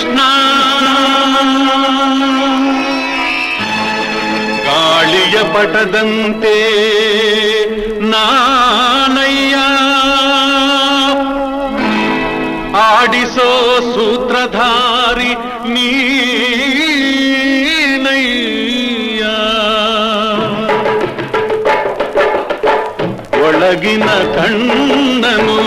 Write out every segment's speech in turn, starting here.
కృష్ణ ಗಾಳಿಯ ಪಟದಂತೆ ನಾನಯ್ಯ ಆಡಿಸೋ ಸೂತ್ರಧಾರಿ ನೀನಯ್ಯ ಒಳಗಿನ ಕಣ್ಣನು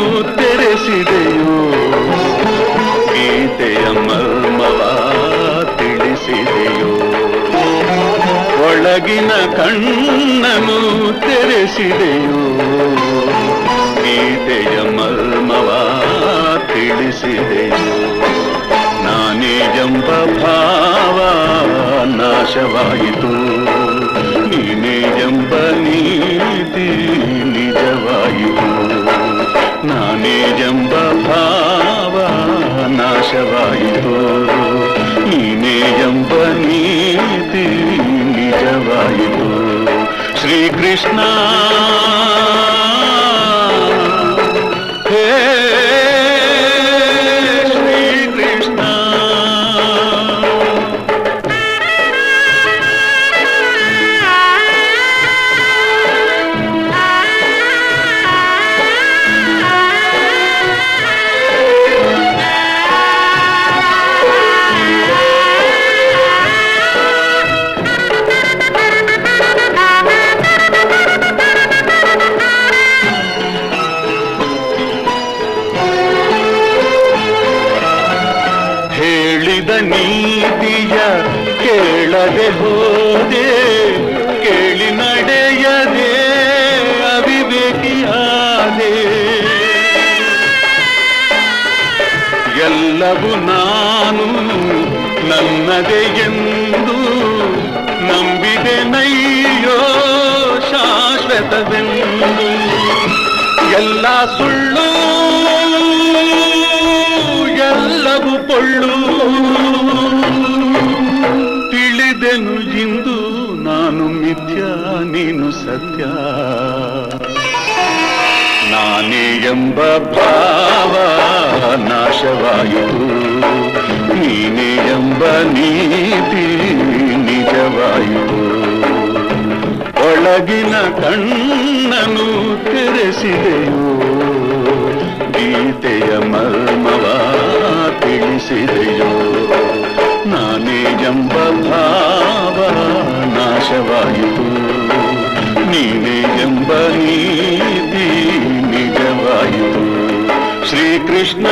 ತಿಳಿಸಿದೆಯೋ ಒಳಗಿನ ಕಣ್ಣನು ತೆರೆಸಿದೆಯೋ? ಗೀತೆಯ ಮರ್ಮವ ತಿಳಿಸಿದೆಯೋ? ನಾನೇ ಎಂಬ ಭಾವ ನಾಶವಾಯಿತು. కృష్ణ ನೀತಿಯ ಕೇಳದೆ ಹೋದೆ, ಕೇಳಿ ನಡೆಯದೆ ಅವಿವೇಕಿಯಾದೆ ಎಲ್ಲವೂ ನಾನು ನನ್ನದೇ ಎಂದು ನಂಬಿದೆ ನೈಯೋ ಶಾಶ್ವತವೆಂದು. ಎಲ್ಲ ಸುಳ್ಳು ನೀನು ಸತ್ಯ ನಾನೇ ಎಂಬ ಭಾವ ನಾಶವಾಯಿತು ನೀನೇ ಎಂಬ ನೀತಿ ನಿಜವಾಯಿತು ಒಳಗಿನ ಕಣ್ಣನು ತೆರೆಸಿದೆಯೋ ಗೀತೆಯ ಮರ್ಮವ ತಿಳಿಸಿದೆಯೋ ನಾನೇ ಎಂಬ ಭಾವ ನಾಶವಾಯಿತು ನೀನೇ ಎಂಬ ನೀತಿ ನಿಜವಾಯಿತು ಶ್ರೀಕೃಷ್ಣ